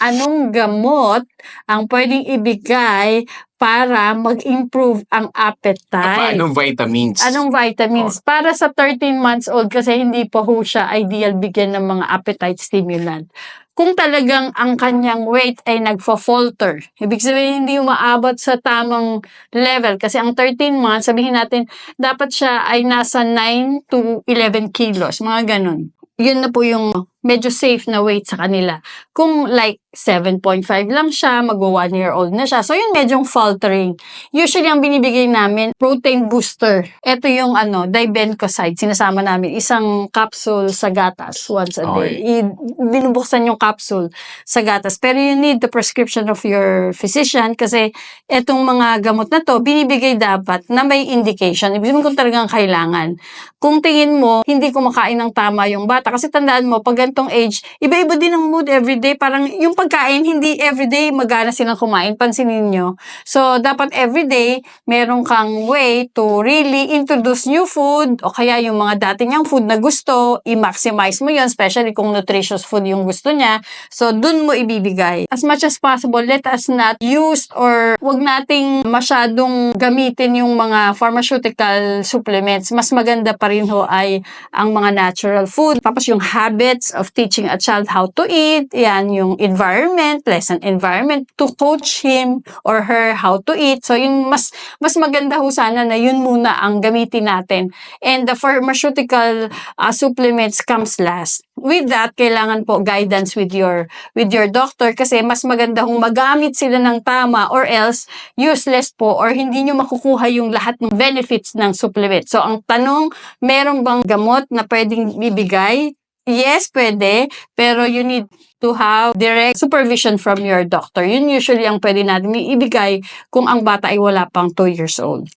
anong gamot ang pwedeng ibigay para mag-improve ang appetite. Anong vitamins? Anong vitamins? Para sa 13 months old kasi hindi pa ho siya ideal bigyan ng mga appetite stimulant. Kung talagang ang kanyang weight ay nagfo-falter, ibig sabihin hindi umaabot sa tamang level kasi ang 13 months, sabihin natin, dapat siya ay nasa 9 to 11 kilos, mga ganun. Yun na po yung medyo safe na weight sa kanila. Kung like 7.5 lang siya, mag 1 year old na siya. So yun medyong faltering. Usually ang binibigay namin, protein booster. Ito yung ano, dibencoside. Sinasama namin isang capsule sa gatas once a day. I- binubuksan yung capsule sa gatas. Pero you need the prescription of your physician kasi etong mga gamot na to, binibigay dapat na may indication. Ibig sabihin kung talagang kailangan. Kung tingin mo, hindi kumakain ng tama yung bata. Kasi tandaan mo, pag ganitong age, iba-iba din ang mood everyday. Parang yung pagkain, hindi everyday magana silang kumain. Pansinin nyo. So, dapat everyday, meron kang way to really introduce new food o kaya yung mga dati niyang food na gusto, i-maximize mo yon especially kung nutritious food yung gusto niya. So, dun mo ibibigay. As much as possible, let us not use or wag nating masyadong gamitin yung mga pharmaceutical supplements. Mas maganda pa rin ho ay ang mga natural food. Tapos yung habits of teaching a child how to eat. Yan, yung environment, pleasant environment to coach him or her how to eat. So, yun mas, mas maganda ho sana na yun muna ang gamitin natin. And the pharmaceutical uh, supplements comes last. With that, kailangan po guidance with your with your doctor kasi mas maganda kung magamit sila ng tama or else useless po or hindi nyo makukuha yung lahat ng benefits ng supplement. So, ang tanong, meron bang gamot na pwedeng bibigay? Yes, pwede. Pero you need to have direct supervision from your doctor. Yun usually ang pwede natin ibigay kung ang bata ay wala pang 2 years old.